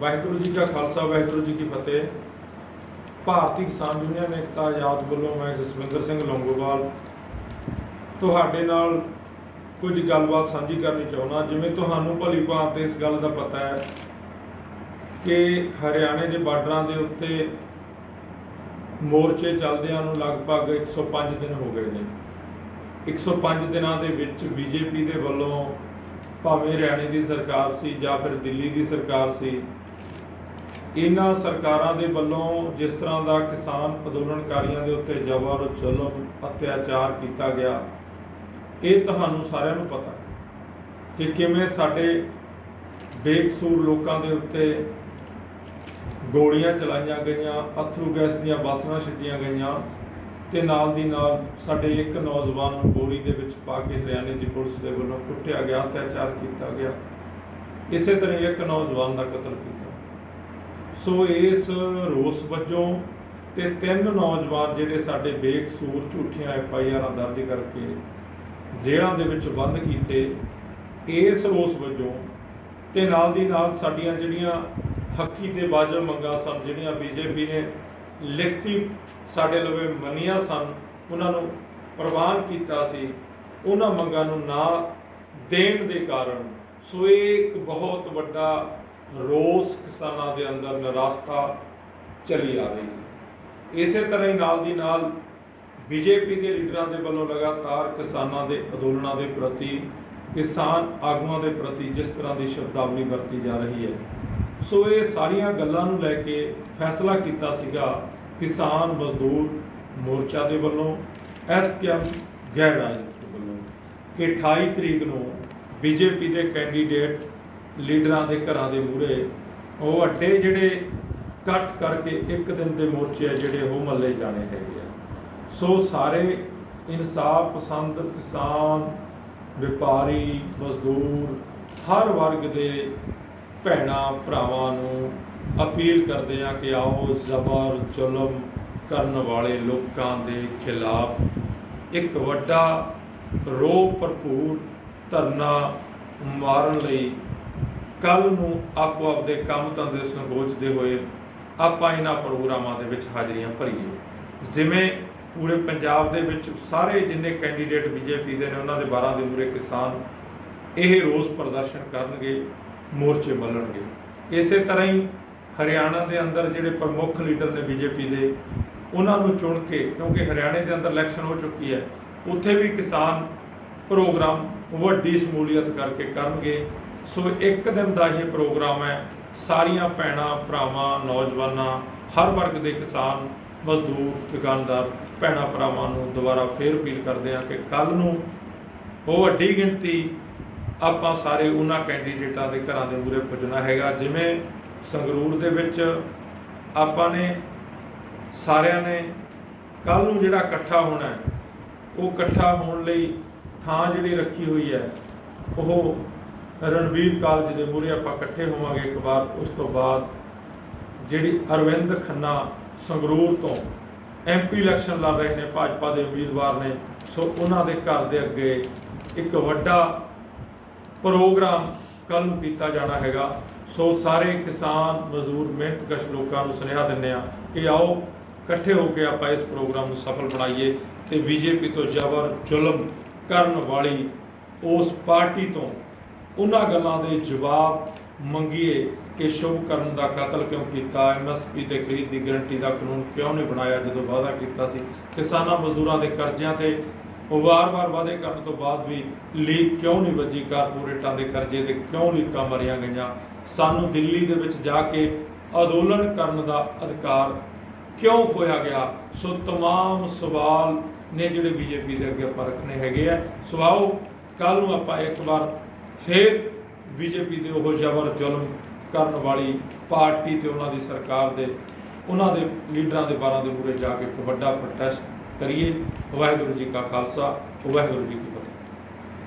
ਵਾਹਿਗੁਰੂ ਜੀ ਕਾ ਖਾਲਸਾ, ਵਾਹਿਗੁਰੂ ਜੀ ਕੀ ਫਤਿਹ। ਭਾਰਤੀ ਕਿਸਾਨ ਯੂਨੀਅਨ ਏਕਤਾ ਆਜ਼ਾਦ ਵੱਲੋਂ ਮੈਂ ਜਸਵਿੰਦਰ ਸਿੰਘ ਲੌਂਗੋਵਾਲ ਤੁਹਾਡੇ ਨਾਲ ਕੁਝ ਗੱਲਬਾਤ ਸਾਂਝੀ ਕਰਨੀ ਚਾਹੁੰਦਾ। ਜਿਵੇਂ ਤੁਹਾਨੂੰ ਭਲੀ ਭਾਂਤ ਇਸ ਗੱਲ ਦਾ ਪਤਾ ਹੈ ਕਿ ਹਰਿਆਣੇ ਦੇ ਬਾਰਡਰਾਂ ਦੇ ਉੱਤੇ ਮੋਰਚੇ ਚੱਲਦਿਆਂ ਨੂੰ ਲਗਭਗ 105 ਦਿਨ ਹੋ ਗਏ ਨੇ। 105 ਦਿਨਾਂ ਦੇ ਵਿੱਚ ਬੀਜੇਪੀ ਦੇ ਵੱਲੋਂ ਭਾਵੇਂ ਹਰਿਆਣੇ ਦੀ ਸਰਕਾਰ ਸੀ ਜਾਂ ਫਿਰ ਦਿੱਲੀ ਦੀ ਸਰਕਾਰ ਸੀ, ਇਹਨਾਂ ਸਰਕਾਰਾਂ ਦੇ ਵੱਲੋਂ ਜਿਸ ਤਰ੍ਹਾਂ ਦਾ ਕਿਸਾਨ ਅੰਦੋਲਨਕਾਰੀਆਂ ਦੇ ਉੱਤੇ ਜ਼ਬਰ, ਜ਼ੁਲਮ, ਅਤਿਆਚਾਰ ਕੀਤਾ ਗਿਆ, ਇਹ ਤੁਹਾਨੂੰ ਸਾਰਿਆਂ ਨੂੰ ਪਤਾ ਕਿ ਕਿਵੇਂ ਸਾਡੇ ਬੇਕਸੂਰ ਲੋਕਾਂ ਦੇ ਉੱਤੇ ਗੋਲੀਆਂ ਚਲਾਈਆਂ ਗਈਆਂ, ਅਥਰੂ ਗੈਸ ਦੀਆਂ ਬਾਸਨਾ ਛੱਡੀਆਂ ਗਈਆਂ ਤੇ ਨਾਲ ਦੀ ਨਾਲ ਸਾਡੇ ਇੱਕ ਨੌਜਵਾਨ ਨੂੰ ਗੋਲੀ ਦੇ ਵਿੱਚ ਪਾ ਕੇ ਹਰਿਆਣੇ ਦੀ ਪੁਲਿਸ ਦੇ ਵੱਲੋਂ ਕੁੱਟਿਆ ਗਿਆ, ਅਤਿਆਚਾਰ ਕੀਤਾ ਗਿਆ। ਇਸੇ ਤਰ੍ਹਾਂ ਇੱਕ ਨੌਜਵਾਨ ਦਾ ਕਤਲ ਕੀਤਾ ਸੋ ਇਸ ਰੋਸ ਵਜੋਂ ਤੇ ਤਿੰਨ ਨੌਜਵਾਨ ਜਿਹੜੇ ਸਾਡੇ ਬੇਕਸੂਰ ਝੂਠੀਆਂ ਐਫ ਆਈ ਆਰਾਂ ਦਰਜ ਕਰਕੇ ਜੇਲ੍ਹਾਂ ਦੇ ਵਿੱਚ ਬੰਦ ਕੀਤੇ, ਇਸ ਰੋਸ ਵਜੋਂ ਤੇ ਨਾਲ ਦੀ ਨਾਲ ਸਾਡੀਆਂ ਜਿਹੜੀਆਂ ਹੱਕੀ ਤੇ ਵਾਜਬ ਮੰਗਾਂ ਸਨ, ਜਿਹੜੀਆਂ ਬੀਜੇਪੀ ਨੇ ਲਿਖਤੀ ਸਾਡੇ ਲਵੇ ਮੰਨੀਆਂ ਸਨ, ਉਹਨਾਂ ਨੂੰ ਪ੍ਰਵਾਨ ਕੀਤਾ ਸੀ। ਉਹਨਾਂ ਮੰਗਾਂ ਨੂੰ ਨਾ ਦੇਣ ਦੇ ਕਾਰਨ ਸੋ ਇਹ ਇੱਕ ਬਹੁਤ ਵੱਡਾ ਰੋਸ ਕਿਸਾਨਾਂ ਦੇ ਅੰਦਰ ਨਿਰਾਸਤਾ ਚਲੀ ਆ ਰਹੀ ਸੀ। ਇਸੇ ਤਰ੍ਹਾਂ ਹੀ ਨਾਲ ਦੀ ਨਾਲ ਬੀਜੇਪੀ ਦੇ ਲੀਡਰਾਂ ਦੇ ਵੱਲੋਂ ਲਗਾਤਾਰ ਕਿਸਾਨਾਂ ਦੇ ਅੰਦੋਲਨਾਂ ਦੇ ਪ੍ਰਤੀ ਕਿਸਾਨ ਆਗੂਆਂ ਦੇ ਪ੍ਰਤੀ ਜਿਸ ਤਰ੍ਹਾਂ ਦੀ ਸ਼ਬਦਾਵਲੀ ਵਰਤੀ ਜਾ ਰਹੀ ਹੈ, ਸੋ ਇਹ ਸਾਰੀਆਂ ਗੱਲਾਂ ਨੂੰ ਲੈ ਕੇ ਫੈਸਲਾ ਕੀਤਾ ਸੀਗਾ ਕਿਸਾਨ ਮਜ਼ਦੂਰ ਮੋਰਚਾ ਦੇ ਵੱਲੋਂ ਐਸਕੇਐਮ ਗੈਰ ਰਾਜਨੀਤਿਕ ਵੱਲੋਂ, ਕਿ 28 ਤਰੀਕ ਨੂੰ ਬੀਜੇਪੀ ਦੇ ਕੈਂਡੀਡੇਟ ਲੀਡਰਾਂ ਦੇ ਘਰਾਂ ਦੇ ਮੂਹਰੇ, ਉਹ ਅੱਡੇ ਜਿਹੜੇ ਕੱਟ ਕਰਕੇ ਇੱਕ ਦਿਨ ਦੇ ਮੋਰਚੇ ਆ ਜਿਹੜੇ ਉਹ ਮੱਲੇ ਜਾਣੇ ਹੈਗੇ ਆ। ਸੋ ਸਾਰੇ ਇਨਸਾਫ ਪਸੰਦ ਕਿਸਾਨ ਵਪਾਰੀ, ਮਜ਼ਦੂਰ, ਹਰ ਵਰਗ ਦੇ ਭੈਣਾਂ ਭਰਾਵਾਂ ਨੂੰ ਅਪੀਲ ਕਰਦੇ ਆ ਕਿ ਆਓ ਜ਼ਬਰ ਜ਼ੁਲਮ ਕਰਨ ਵਾਲੇ ਲੋਕਾਂ ਦੇ ਖਿਲਾਫ ਇੱਕ ਵੱਡਾ ਰੋਹ ਭਰਪੂਰ ਧਰਨਾ ਮਾਰਨ ਲਈ ਕੱਲ ਨੂੰ ਆਪੋ ਆਪਦੇ ਕੰਮ ਧੰਦੇ ਸੰਗੋਚਦੇ ਹੋਏ ਆਪਾਂ ਇਹਨਾਂ ਪ੍ਰੋਗਰਾਮਾਂ ਦੇ ਵਿੱਚ ਹਾਜ਼ਰੀਆਂ ਭਰੀਏ। ਜਿਵੇਂ ਪੂਰੇ ਪੰਜਾਬ ਦੇ ਵਿੱਚ ਸਾਰੇ ਜਿੰਨੇ ਕੈਂਡੀਡੇਟ ਬੀਜੇਪੀ ਦੇ ਨੇ, ਉਹਨਾਂ ਦੇ 12 ਦੇ ਮੂਰੇ ਕਿਸਾਨ ਇਹ ਰੋਸ ਪ੍ਰਦਰਸ਼ਨ ਕਰਨਗੇ, ਮੋਰਚੇ ਮੱਲਣਗੇ। ਇਸੇ ਤਰ੍ਹਾਂ ਹੀ ਹਰਿਆਣਾ ਦੇ ਅੰਦਰ ਜਿਹੜੇ ਪ੍ਰਮੁੱਖ ਲੀਡਰ ਨੇ ਬੀਜੇਪੀ ਦੇ, ਉਹਨਾਂ ਨੂੰ ਚੁਣ ਕੇ, ਕਿਉਂਕਿ ਹਰਿਆਣੇ ਦੇ ਅੰਦਰ ਇਲੈਕਸ਼ਨ ਹੋ ਚੁੱਕੀ ਹੈ, ਉੱਥੇ ਵੀ ਕਿਸਾਨ ਪ੍ਰੋਗਰਾਮ ਵੱਡੀ ਸ਼ਮੂਲੀਅਤ ਕਰਕੇ ਕਰਨਗੇ। ਸੋ ਇੱਕ ਦਿਨ ਦਾ ਇਹ ਪ੍ਰੋਗਰਾਮ ਹੈ, ਸਾਰੀਆਂ ਭੈਣਾਂ, ਭਰਾਵਾਂ, ਨੌਜਵਾਨਾਂ, ਹਰ ਵਰਗ ਦੇ ਕਿਸਾਨ ਮਜ਼ਦੂਰ ਦੁਕਾਨਦਾਰ, ਭੈਣਾਂ ਭਰਾਵਾਂ ਨੂੰ ਦੁਬਾਰਾ ਫੇਰ ਅਪੀਲ ਕਰਦੇ ਹਾਂ ਕਿ ਕੱਲ ਨੂੰ ਉਹ ਵੱਡੀ ਗਿਣਤੀ ਆਪਾਂ ਸਾਰੇ ਉਹਨਾਂ ਕੈਂਡੀਡੇਟਾਂ ਦੇ ਘਰਾਂ ਦੇ ਮੂਹਰੇ ਪੁੱਜਣਾ ਹੈਗਾ, ਜਿਵੇਂ ਸੰਗਰੂਰ ਦੇ ਵਿੱਚ ਆਪਾਂ ਨੇ, ਸਾਰਿਆਂ ਨੇ ਕੱਲ ਨੂੰ ਜਿਹੜਾ ਇਕੱਠਾ ਹੋਣਾ ਹੈ, ਉਹ ਇਕੱਠਾ ਹੋਣ ਲਈ ਥਾਂ ਜਿਹੜੀ ਰੱਖੀ ਹੋਈ ਹੈ, ਉਹ ਰਣਵੀਰ ਕਾਲਜ ਦੇ ਮੂਹਰੇ ਆਪਾਂ ਇਕੱਠੇ ਹੋਵਾਂਗੇ ਇੱਕ ਵਾਰ, ਉਸ ਤੋਂ ਬਾਅਦ ਜਿਹੜੀ ਅਰਵਿੰਦ ਖੰਨਾ ਸੰਗਰੂਰ ਤੋਂ ਐਮਪੀ ਇਲੈਕਸ਼ਨ ਲੜ ਰਹੇ ਨੇ, ਭਾਜਪਾ ਦੇ ਉਮੀਦਵਾਰ ਨੇ। ਸੋ ਉਹਨਾਂ ਦੇ ਘਰ ਦੇ ਅੱਗੇ ਇੱਕ ਵੱਡਾ ਪ੍ਰੋਗਰਾਮ ਕੱਲ੍ਹ ਨੂੰ ਕੀਤਾ ਜਾਣਾ ਹੈਗਾ। ਸੋ ਸਾਰੇ ਕਿਸਾਨ ਮਜ਼ਦੂਰ, ਮਿਹਨਤਕਸ਼ ਲੋਕਾਂ ਨੂੰ ਸੁਨੇਹਾ ਦਿੰਦੇ ਆ ਕਿ ਆਓ, ਇਕੱਠੇ ਹੋ ਕੇ ਆਪਾਂ ਇਸ ਪ੍ਰੋਗਰਾਮ ਨੂੰ ਸਫਲ ਬਣਾਈਏ ਤੇ ਬੀਜੇਪੀ ਤੋਂ ਜ਼ਬਰ ਜ਼ੁਲਮ ਕਰਨ ਵਾਲੀ ਉਸ ਪਾਰਟੀ ਤੋਂ ਉਹਨਾਂ ਗੱਲਾਂ ਦੇ ਜਵਾਬ ਮੰਗੀਏ ਕਿ ਸ਼ੁਭ ਕਰਨ ਦਾ ਕਤਲ ਕਿਉਂ ਕੀਤਾ ਐਮਐਸਪੀ ਤੇ ਖਰੀਦ ਦੀ ਗਰੰਟੀ ਦਾ ਕਾਨੂੰਨ ਕਿਉਂ ਨਹੀਂ ਬਣਾਇਆ ਜਦੋਂ ਵਾਅਦਾ ਕੀਤਾ ਸੀ ਕਿਸਾਨਾਂ ਮਜ਼ਦੂਰਾਂ ਦੇ ਕਰਜ਼ਿਆਂ ਤੇ ਉਹ ਵਾਰ-ਵਾਰ ਵਾਅਦੇ ਕਰਨ ਤੋਂ ਬਾਅਦ ਵੀ ਲੀਕ ਕਿਉਂ ਨਹੀਂ ਵੱਜੀ ਕਾਰਪੋਰੇਟਾਂ ਦੇ ਕਰਜ਼ੇ ਤੇ ਕਿਉਂ ਲੀਕਾਂ ਮਰੀਆਂ ਗਈਆਂ ਸਾਨੂੰ ਦਿੱਲੀ ਦੇ ਵਿੱਚ ਜਾ ਕੇ ਅੰਦੋਲਨ ਕਰਨ ਦਾ ਅਧਿਕਾਰ ਕਿਉਂ ਖੋਇਆ ਗਿਆ ਸੋ तमाम ਸਵਾਲ ਨੇ ਜਿਹੜੇ ਬੀਜੇਪੀ ਦੇ ਅੱਗੇ ਆਪਾਂ ਰੱਖਣੇ ਹੈਗੇ ਆ ਸਵਾਓ ਕੱਲ ਨੂੰ ਆਪਾਂ ਇੱਕ ਵਾਰ ਫੇਰ ਬੀਜੇਪੀ ਦੇ ਉਹ ਜ਼ਬਰ ਜ਼ੁਲਮ ਕਰਨ ਵਾਲੀ ਪਾਰਟੀ ਤੇ ਉਹਨਾਂ ਦੀ ਸਰਕਾਰ ਦੇ, ਉਹਨਾਂ ਦੇ ਲੀਡਰਾਂ ਦੇ ਬਾਰਾਂ ਦੇ ਮੂਹਰੇ ਜਾ ਕੇ ਇੱਕ ਵੱਡਾ ਪ੍ਰੋਟੈਸਟ ਕਰੀਏ। ਵਾਹਿਗੁਰੂ ਜੀ ਕਾ ਖਾਲਸਾ, ਵਾਹਿਗੁਰੂ ਜੀ ਕੀ